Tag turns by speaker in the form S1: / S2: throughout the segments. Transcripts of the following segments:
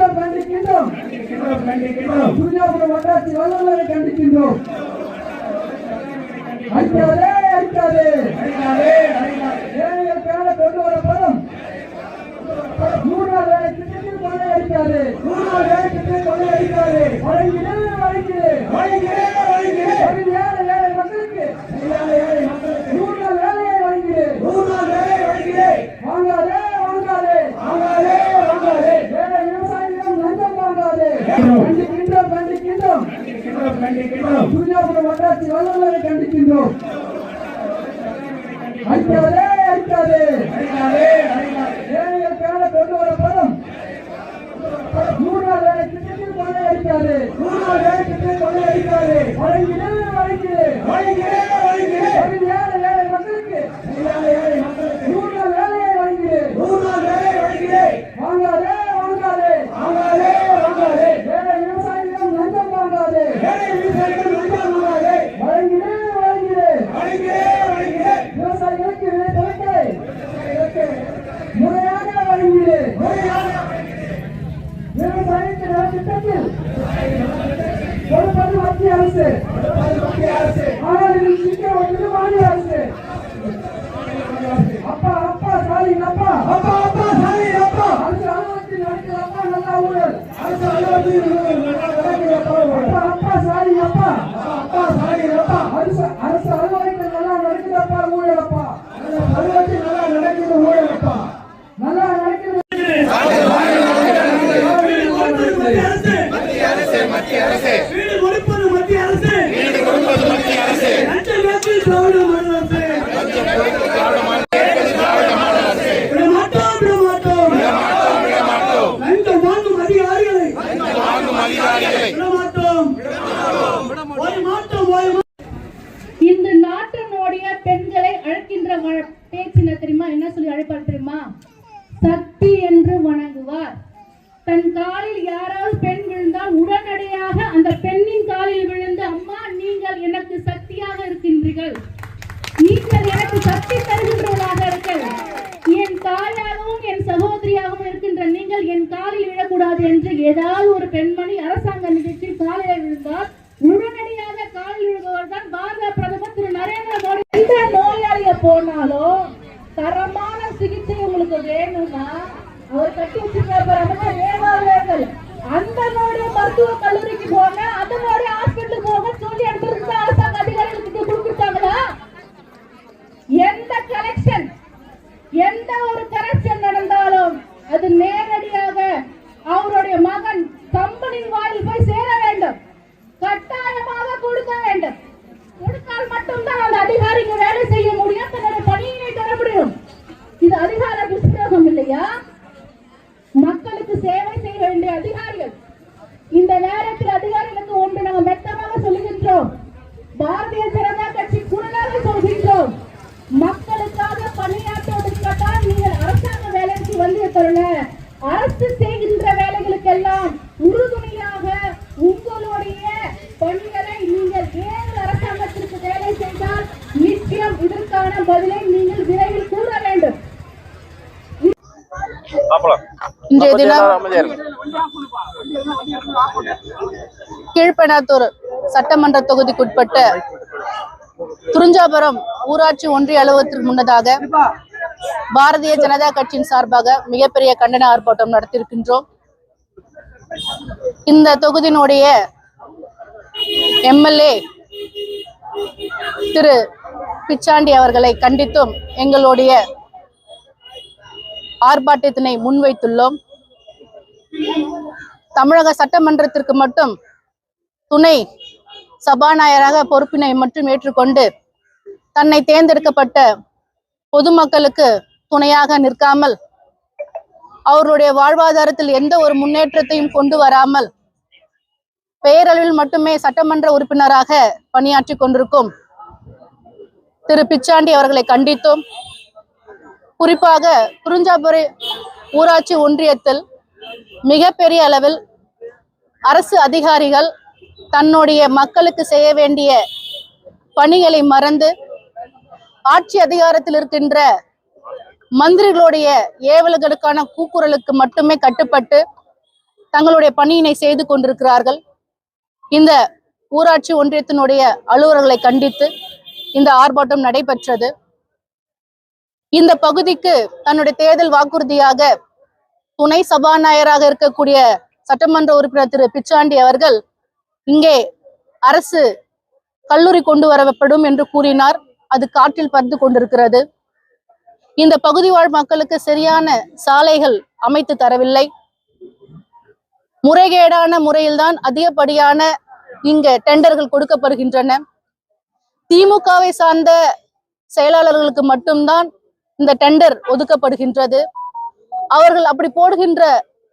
S1: கண்டிக்கின்றோம் கண்டிக்கின்றோம். துரியோதன வட்டாட்சி வல்லவரை கண்டிக்கின்றோம். அழிக்காதே அழிக்காதே ஏழைகளுக்காக கொண்டு வர பணம் நூறு நாள் வேலை திட்டத்தில் கொள்ளை அடிக்காது. நூறு நாள் வேலை திட்டத்தில் அடிக்காது. வழங்கிடு வழங்கிடு வழங்கிடு அடிக்காதே அடிக்காதே. ஏழைகளுக்கான கொண்டு வரப்படும் மூணு நாள் வேலை திட்டத்தில் கொள்ளை அடிக்காது. மூணு நாள் வேலை திட்டத்தில் கொள்ளை அடிக்காது ஏழை ஏழை மக்களுக்கு. ஏழை ஏழை மக்களுக்கு மூணு நாள் வேலையை வழங்கிடு மூணு நாள் வேலையை வழங்கிடு வாங்காதே வாங்காதே வாங்காதே வாங்காதே ஏழை விவசாயிகளிடம் லஞ்சம் வாங்காதே ஏழை விவசாயிகள் லஞ்சம் வாங்காதே வழங்கிடு வழங்கிடு வழங்கிடு வழங்கிடு விவசாயிகளுக்கு விலை குறைக்க முறையாக வழங்கிடு முறையாக விவசாயிக்கு நல திட்டத்தில் கொடுப்பது மத்திய அரசு ஆனால் இதில் சிக்க வைப்பது மாநில அரசு அப்பா அப்பா சாலின் அப்பா அப்பா அப்பா சாலின் அப்பா அரசு அலுவலகத்தில் நடக்கிற அப்பா நல்லா ஊழல் அரசு அலுவலகத்தில் நடக்கிற அப்பா அப்பா அப்பா ஸ்டாலின் அப்பா அப்பா ஸ்டாலின் அப்பா அரசு அரசு அலுவலகத்தில் நல்லா நடக்கிற அப்பா ஊழல் அப்பா அலுவலகத்தில் நல்லா நடக்கிற ஊழல் அப்பா நல்லா நடக்கிற
S2: வீடு கொடுப்பது மத்திய அரசு லஞ்சம் கேட்பது திராவிட மாடல் அரசு விட மாட்டோம் விட மாட்டோம் லஞ்சம் வாங்கும் அதிகாரிகளை விட மாட்டோம் ஓய மாட்டோம் ஓய மாட்டோம்
S3: இந்த நாட்டினுடைய பெண்களை அழைக்கின்ற வ- பேச்சு என்ன தெரியுமா? என்ன சொல்லி அழைப்பார் தெரியுமா? சக்தி என்று வணங்குவார். தன் காலில் யாராவது பெண் விழுந்தால் உடனடியாக அந்த பெண்ணின் காலில் விழுந்து அம்மா நீங்கள் எனக்கு சக்தியாக இருக்கின்றீர்கள் நீங்கள் எனக்கு சக்தி தருகின்றவர்களாக இருக்கீர்கள் என் தாயாகவும் என் சகோதரியாகவும் இருக்கின்ற நீங்கள் என் காலில் விழக்கூடாது என்று ஏதாவது ஒரு பெண்மணி அரசாங்க நிகழ்ச்சியில் காலில் விழுந்தால் உடனடியாக காலில் விழுபவர் தான் பாரத பிரதமர் திரு நரேந்திர மோடி. எந்த நோயாளிய போனாலும் தரமான சிகிச்சை உங்களுக்கு வேணும்னா அவர் கட்டி வச்சிருக்காரு அந்த நோடைய மருத்துவ கல்லூரிக்கு போங்க அந்த நோடைய ஹாஸ்பிட்டலுக்கு போக சொல்லி அனுப்புறது அரசாங்க அதிகாரிகளுக்கு கொடுத்துருக்காங்களா எந்த கலெக்ஷன் எந்த ஒரு கரெக்ஷன் நடந்தாலும் அது நேரடியாக அவருடைய மகன் கம்பெனியின் வாயில் போய் சேர வேண்டும் கட்டாயமாக கொடுக்க வேண்டும் கொடுத்தால் மட்டும்தான் அந்த அதிகாரிக்கு வேலை செய்ய முடியும் தன்னுடைய பணியினை தர முடியும் இது அதிகார துஷ்பிரயோகம் இல்லையா மக்களுக்கு சேவை செய்ய வேண்டிய அதிகாரிகள் இந்த நேரத்தில் அதிகாரிகளுக்கு ஒன்று நாங்கள் மெத்தமாக சொல்லுகின்றோம் பாரதிய ஜனதா கட்சி குரலாக சொல்கின்றோம் மக்களுக்காக பணியாற்றுவதற்காக நீங்கள் அரசாங்க வேலைக்கு வந்து தரல அரசு செய்கின்ற வேலைகளுக்கெல்லாம் உறுதுணையாக உங்களுடைய பணிகளை நீங்கள் வேறு அரசாங்கத்திற்கு வேலை செய்தால் நிச்சயம் இதற்கான பதிலை நீங்கள் விரைவில் கூற வேண்டும்.
S4: இன்றைய தினம் கீழ்பெனாத்தூர் சட்டமன்ற தொகுதிக்குட்பட்ட துறிஞ்சாபுரம் ஊராட்சி ஒன்றிய அலுவலகத்திற்கு முன்னதாக பாரதிய ஜனதா கட்சியின் சார்பாக மிகப்பெரிய கண்டன ஆர்ப்பாட்டம் நடத்தியிருக்கின்றோம். இந்த தொகுதியினுடைய எம்எல்ஏ திரு பிச்சாண்டி அவர்களை கண்டித்தும் எங்களுடைய ஆர்ப்பாட்டத்தினை முன்வைத்துள்ளோம். தமிழக சட்டமன்றத்திற்கு மட்டும் துணை சபாநாயகராக பொறுப்பினை மட்டும் ஏற்றுக்கொண்டு தன்னை தேர்ந்தெடுக்கப்பட்ட பொதுமக்களுக்கு துணையாக நிற்காமல் அவருடைய வாழ்வாதாரத்தில் எந்த ஒரு முன்னேற்றத்தையும் கொண்டு வராமல் பெயரளவில் மட்டுமே சட்டமன்ற உறுப்பினராக பணியாற்றி கொண்டிருக்கும் திரு பிச்சாண்டி அவர்களை கண்டித்தோம். குறிப்பாக குறிஞ்சாபுரி ஊராட்சி ஒன்றியத்தில் மிகப்பெரிய அளவில் அரசு அதிகாரிகள் தன்னுடைய மக்களுக்கு செய்ய வேண்டிய பணிகளை மறந்து ஆட்சி அதிகாரத்தில் இருக்கின்ற மந்திரிகளுடைய ஏவல்களுக்கான கூக்குரலுக்கு மட்டுமே கட்டுப்பட்டு தங்களுடைய பணியினை செய்து கொண்டிருக்கிறார்கள். இந்த ஊராட்சி ஒன்றியத்தினுடைய அலுவலர்களை கண்டித்து இந்த ஆர்ப்பாட்டம் நடைபெற்றது. இந்த பகுதிக்கு தன்னுடைய தேர்தல் வாக்குறுதியாக துணை சபாநாயகராக இருக்கக்கூடிய சட்டமன்ற உறுப்பினர் திரு பிச்சாண்டி அவர்கள் இங்கே அரசு கல்லூரி கொண்டு வரப்படும் என்று கூறினார். அது காற்றில் பறந்து கொண்டிருக்கிறது. இந்த பகுதி வாழ் மக்களுக்கு சரியான சாலைகள் அமைத்து தரவில்லை. முறைகேடான முறையில்தான் அதிகப்படியான இங்க டெண்டர்கள் கொடுக்கப்படுகின்றன. திமுகவை சார்ந்த செயலாளர்களுக்கு மட்டும்தான் இந்த டெண்டர் ஒதுக்கப்படுகின்றது. அவர்கள் அப்படி போடுகின்ற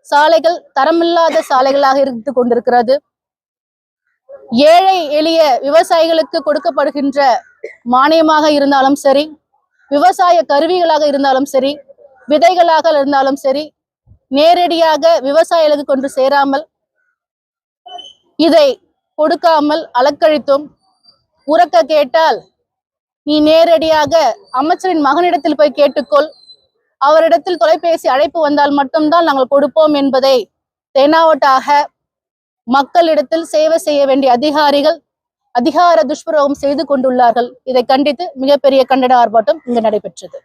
S4: சாலைகள் தரமில்லாத சாலைகளாக இருந்து கொண்டிருக்கிறது. ஏழை எளிய விவசாயிகளுக்கு கொடுக்கப்படுகின்ற மானியமாக இருந்தாலும் சரி விவசாய கருவிகளாக இருந்தாலும் சரி விதைகளாக இருந்தாலும் சரி நேரடியாக விவசாயிகளுக்கு கொண்டு சேராமல் இதை கொடுக்காமல் அலக்கழித்தும் உறக்க கேட்டால் நீ நேரடியாக அமைச்சரின் மகனிடத்தில் போய் கேட்டுக்கொள். அவரிடத்தில் தொலைபேசி அழைப்பு வந்தால் மட்டும்தான் நாங்கள் கொடுப்போம் என்பதை தெனாவட்டாக மக்களிடத்தில் சேவை செய்ய வேண்டிய அதிகாரிகள் அதிகார துஷ்பிரயோகம் செய்து கொண்டுள்ளார்கள். இதை கண்டித்து மிகப்பெரிய கண்டன ஆர்ப்பாட்டம் இங்கு நடைபெற்றது.